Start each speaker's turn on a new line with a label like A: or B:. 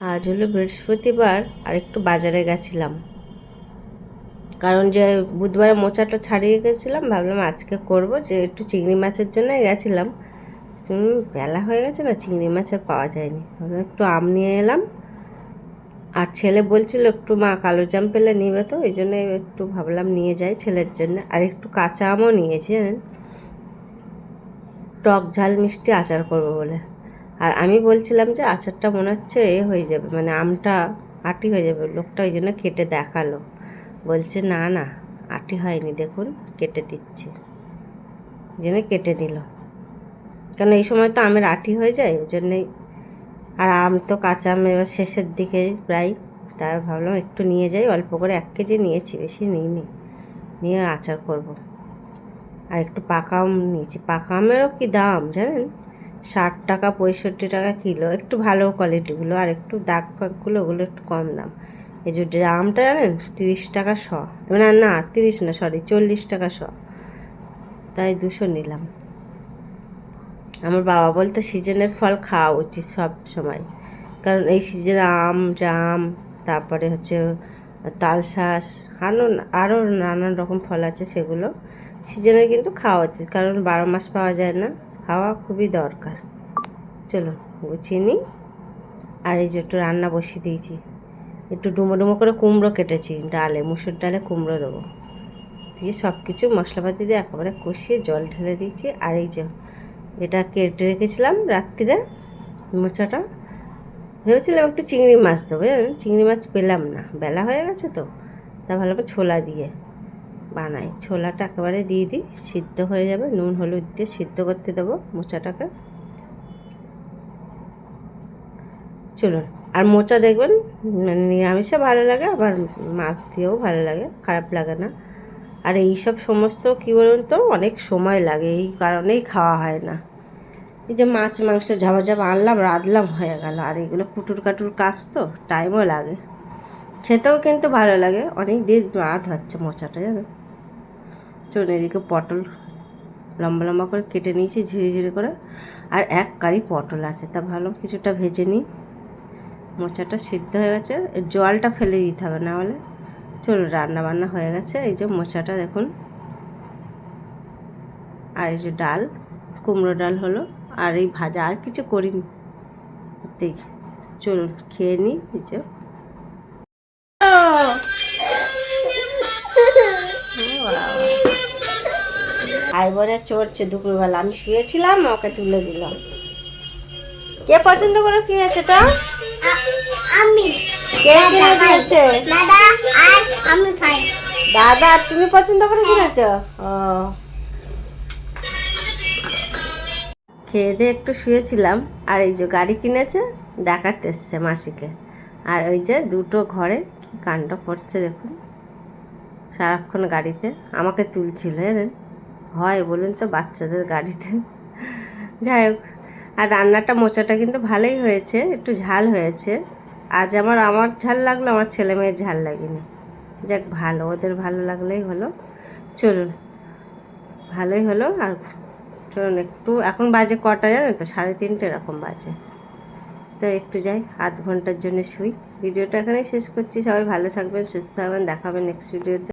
A: আজ হলো বৃহস্পতিবার আর একটু বাজারে গেছিলাম। কারণ যে বুধবারে মোচাটা ছাড়িয়ে গেছিলাম, ভাবলাম আজকে করব যে একটু চিংড়ি মাছের জন্যই গেছিলাম। বেলা হয়ে গেছে না, চিংড়ি মাছ আর পাওয়া যায়নি। একটু আম নিয়ে এলাম। আর ছেলে বলছিল একটু মা কালো জাম পেলে নিবে তো, এই জন্য একটু ভাবলাম নিয়ে যাই ছেলের জন্য। আর একটু কাঁচা আমও নিয়েছি জানেন। টক ঝাল মিষ্টি আচার করব বলে। আর আমি বলছিলাম যে আচারটা মনে হচ্ছে এ হয়ে যাবে মানে আমটা আটি হয়ে যাবে। লোকটা ওই জন্য কেটে দেখাল। বলছে, না না, আটি হয়নি, দেখুন, কেটে দিচ্ছে। ওই জন্য কেটে দিল। কারণ এই সময় তো আমের আটি হয়ে যায়, ওই জন্যই। আর আম তো কাঁচা আম এবার শেষের দিকে প্রায়। তাই ভাবলাম একটু নিয়ে যাই, অল্প করে এক কেজি নিয়েছি, বেশি নিইনি। নিয়ে আচার করব। আর একটু পাকা আম নিয়েছি। পাকা আমেরও কি দাম, জানেন? ষাট টাকা, পঁয়ষট্টি টাকা কিলো। একটু ভালো কোয়ালিটিগুলো আর একটু দাগ ফাগগুলো ওগুলো একটু কম দাম। এই যে আমটা জানেন, তিরিশ টাকা শ। না না, তিরিশ না সরি চল্লিশ টাকা শ। তাই দুশো নিলাম। আমার বাবা বলতো, সিজনের ফল খাওয়া উচিত সব সময়। কারণ এই সিজনে আম জাম তারপরে হচ্ছে তালশাঁস আরও আরও নানান রকম ফল আছে সেগুলো সিজনে কিন্তু খাওয়া উচিত। কারণ বারো মাস পাওয়া যায় না। খাওয়া খুবই দরকার। চলো গুছিয়ে নিই। আর এই যে একটু রান্না বসিয়ে দিয়েছি। একটু ডুমো ডুমো করে কুমড়ো কেটেছি, ডালে, মুসুর ডালে কুমড়ো দেবো। দিয়ে সব কিছু মশলাপাতি দিয়ে একেবারে কষিয়ে জল ঢেলে দিয়েছি। আর এই যে এটা কেটে রেখেছিলাম রাত্রিরে মোচাটা। ভেবেছিলাম একটু চিংড়ি মাছ দেবো চিংড়ি মাছ পেলাম না। বেলা হয়ে গেছে তো। তা ভালো ছোলা দিয়ে বানাই। ছোলাটা একেবারে দিয়ে দিই, সিদ্ধ হয়ে যাবে। নুন, হলুদ দিয়ে সিদ্ধ করতে দেবো মোচাটাকে। চলুন, আর মোচা দেখবেন মানে নিরামিষে ভালো লাগে, আবার মাছ দিয়েও ভালো লাগে, খারাপ লাগে না। আর এই সব সমস্ত, কী বলুন তো, অনেক সময় লাগে, এই কারণেই খাওয়া হয় না। এই যে মাছ, মাংস ঝাবা ঝাবা আনলাম, রাঁধলাম, হয়ে গেল। আর এগুলো কুটুর কাটুর কাজ তো টাইমও লাগে। খেতেও কিন্তু ভালো লাগে, অনেক দিন রাত হচ্ছে মোচাটা জানো চলুন এদিকে পটল লম্বা লম্বা করে কেটে নিয়েছি ঝিরে ঝিরে করে। আর এক কারি পটল আছে তা ভালো কিছুটা ভেজে নিই। মোচাটা সিদ্ধ হয়ে গেছে জলটা ফেলে দিতে হবে না হলে চলুন রান্না বান্না হয়ে গেছে। এই যে মোচাটা দেখুন। আর এই যে ডাল কুমড়ো ডাল হলো আর এই ভাজা আর কিছু করিনি। দেখি চলুন খেয়ে নিই এই যে। আইবরে চড়ছে দুপুরবেলা। আমি শুয়েছিলাম ওকে তুলে দিলাম। কে পছন্দ করে কিনেছে এটা?
B: আমি।
A: কে কিনে দিয়েছে?
B: দাদা আর আমি খাই।
A: দাদা তুমি পছন্দ করে কিনেছ? ও। খেয়ে দিয়ে একটু শুয়েছিলাম আর এই যে গাড়ি কিনেছে দেখাতে এসছে মাসিকে। আর ওই যে দুটো ঘরে কি কাণ্ড করছে দেখুন। সারাক্ষণ গাড়িতে আমাকে তুলছিল জানেন? হয়, বলুন তো, বাচ্চাদের গাড়িতে। যাই হোক, আর রান্নাটা, মোচাটা কিন্তু ভালোই হয়েছে, একটু ঝাল হয়েছে। আজ আমার আমার ঝাল লাগল, আমার ছেলে মেয়ের ঝাল লাগেনি। যাক, ভালো, ওদের ভালো লাগলেই হলো। চলুন, ভালোই হলো, আর চলুন একটু, এখন বাজে কটা জানেন তো? সাড়ে তিনটে এরকম বাজে। তো একটু যাই, আধ ঘণ্টার জন্য শুই। ভিডিওটা এখানেই শেষ করছি। সবাই ভালো থাকবেন, সুস্থ থাকবেন, দেখাবেন নেক্সট ভিডিওতে